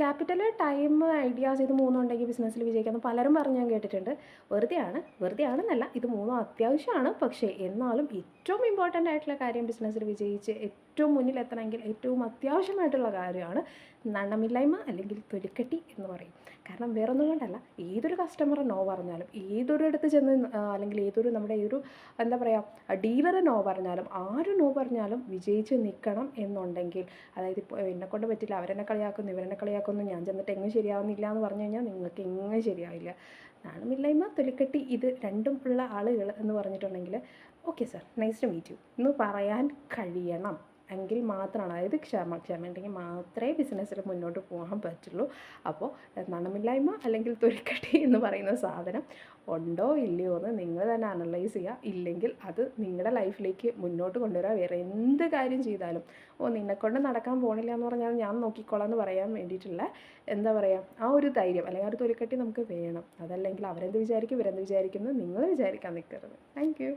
Capital time ideas ഇത് മൂന്നും ഉണ്ടെങ്കിൽ ബിസിനസ്സിൽ വിജയിക്കാമെന്ന് പലരും പറഞ്ഞ് ഞാൻ കേട്ടിട്ടുണ്ട്. വെറുതെയാണ് വെറുതെ ആണെന്നല്ല ഇത് മൂന്നും അത്യാവശ്യമാണ്. പക്ഷേ എന്നാലും ഏറ്റവും ഇമ്പോർട്ടന്റ് ആയിട്ടുള്ള കാര്യം ബിസിനസ്സിൽ വിജയിച്ച് ഏറ്റവും മുന്നിലെത്തണമെങ്കിൽ ഏറ്റവും അത്യാവശ്യമായിട്ടുള്ള കാര്യമാണ് നണമില്ലായ്മ അല്ലെങ്കിൽ തൊലിക്കെട്ടി എന്ന് പറയും. കാരണം വേറൊന്നും കൊണ്ടല്ല ഏതൊരു കസ്റ്റമർ നോ പറഞ്ഞാലും ഏതൊരു അടുത്ത് ചെന്ന് അല്ലെങ്കിൽ ഏതൊരു നമ്മുടെ ഈ ഒരു എന്താ പറയുക ഡീലർ നോ പറഞ്ഞാലും ആര് നോ പറഞ്ഞാലും വിജയിച്ച് നിൽക്കണം എന്നുണ്ടെങ്കിൽ അതായത് ഇപ്പോൾ എന്നെക്കൊണ്ട് പറ്റില്ല അവരെന്നെ കളിയാക്കുന്നു ഇവരെന്നെ കളിയാക്കുന്നു ഞാൻ ചെന്നിട്ട് എങ്ങും ശരിയാവുന്നില്ല എന്ന് പറഞ്ഞു കഴിഞ്ഞാൽ നിങ്ങൾക്ക് എങ്ങും ശരിയാവില്ല. നാണമില്ലായ്മ തൊലിക്കെട്ടി ഇത് രണ്ടും ഉള്ള ആളുകൾ എന്ന് പറഞ്ഞിട്ടുണ്ടെങ്കിൽ okay sir nice to meet you എന്ന് പറയാൻ കഴിയണം. എങ്കിൽ മാത്രമാണ്. അതായത് ക്ഷമ ക്ഷമ ഉണ്ടെങ്കിൽ മാത്രമേ ബിസിനസ്സിൽ മുന്നോട്ട് പോകാൻ പറ്റുള്ളൂ. അപ്പോൾ നണമില്ലായ്മ അല്ലെങ്കിൽ തൊലിക്കട്ടി എന്ന് പറയുന്ന സാധനം ഉണ്ടോ ഇല്ലയോ എന്ന് നിങ്ങൾ തന്നെ അനലൈസ് ചെയ്യുക. ഇല്ലെങ്കിൽ അത് നിങ്ങളുടെ ലൈഫിലേക്ക് മുന്നോട്ട് കൊണ്ടുവരിക വേറെ എന്ത് കാര്യം ചെയ്താലും ഓ നിന്നെക്കൊണ്ട് നടക്കാൻ പോണില്ല എന്ന് പറഞ്ഞാൽ ഞാൻ നോക്കിക്കോളാം എന്ന് പറയാൻ വേണ്ടിയിട്ടുള്ള എന്താ പറയുക ആ ഒരു ധൈര്യം അല്ലെങ്കിൽ ആ ഒരു തൊലിക്കട്ടി നമുക്ക് വേണം. അതല്ലെങ്കിൽ അവരെന്ത് വിചാരിക്കും? ഇവരെന്ത് വിചാരിക്കുന്നു നിങ്ങൾ വിചാരിക്കാൻ നിൽക്കരുത്. താങ്ക്